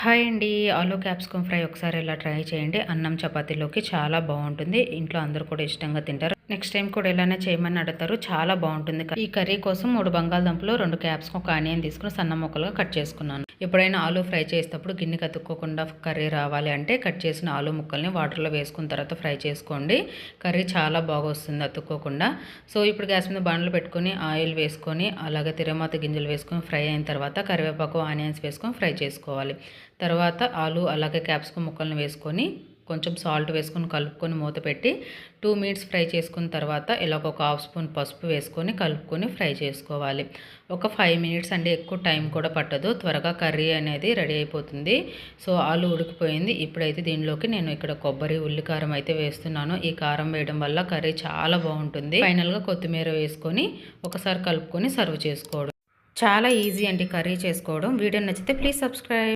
Hi అండి. ఆలో capsicum fry ఒకసారి ఇలా ట్రై చేయండి. అన్నం చపాతీలోకి చాలా బాగుంటుంది. ఇంట్లో అందరూ కూడా ఇష్టంగా తింటారు. నెక్స్ట్ టైం కూడా ఇలానే చేయమని అడుగుతారు. చాలా బాగుంటుంది ఈ కర్రీ కోసం మూడు బంగాళదుంపలు రెండు క్యాప్సికమ్ ఒక ఆనియన్ తీసుకుని సన్న ముక్కలుగా కట్ చేసుకున్నాను. ఎప్పుడైనా ఆలు ఫ్రై చేసేటప్పుడు గిన్నె కతుక్కోకుండా కర్రీ రావాలి అంటే కట్ చేసిన ఆలు ముక్కల్ని వాటర్లో వేసుకున్న తర్వాత ఫ్రై చేసుకోండి. కర్రీ చాలా బాగా వస్తుంది అతుక్కోకుండా. సో ఇప్పుడు గ్యాస్ మీద బండ్లు పెట్టుకొని ఆయిల్ వేసుకొని అలాగే తిరమాత గింజలు వేసుకొని ఫ్రై అయిన తర్వాత కరివేపాకు ఆనియన్స్ వేసుకొని ఫ్రై చేసుకోవాలి. తర్వాత ఆలు అలాగే క్యాప్సికమ్ ముక్కలను వేసుకొని కొంచెం సాల్ట్ వేసుకొని కలుపుకొని మూత పెట్టి టూ మినిట్స్ ఫ్రై చేసుకున్న తర్వాత ఇలాగ ఒక హాఫ్ స్పూన్ పసుపు వేసుకొని కలుపుకొని ఫ్రై చేసుకోవాలి. ఒక ఫైవ్ మినిట్స్ అంటే ఎక్కువ టైం కూడా పట్టదు. త్వరగా కర్రీ అనేది రెడీ అయిపోతుంది. సో ఆలు ఉడికిపోయింది. ఇప్పుడైతే దీనిలోకి నేను ఇక్కడ కొబ్బరి ఉల్లి కారం అయితే వేస్తున్నాను. ఈ కారం వేయడం వల్ల కర్రీ చాలా బాగుంటుంది. ఫైనల్గా కొత్తిమీర వేసుకొని ఒకసారి కలుపుకొని సర్వ్ చేసుకోవడం. చాలా ఈజీ అండి కర్రీ చేసుకోవడం. వీడియో నచ్చితే ప్లీజ్ సబ్స్క్రైబ్.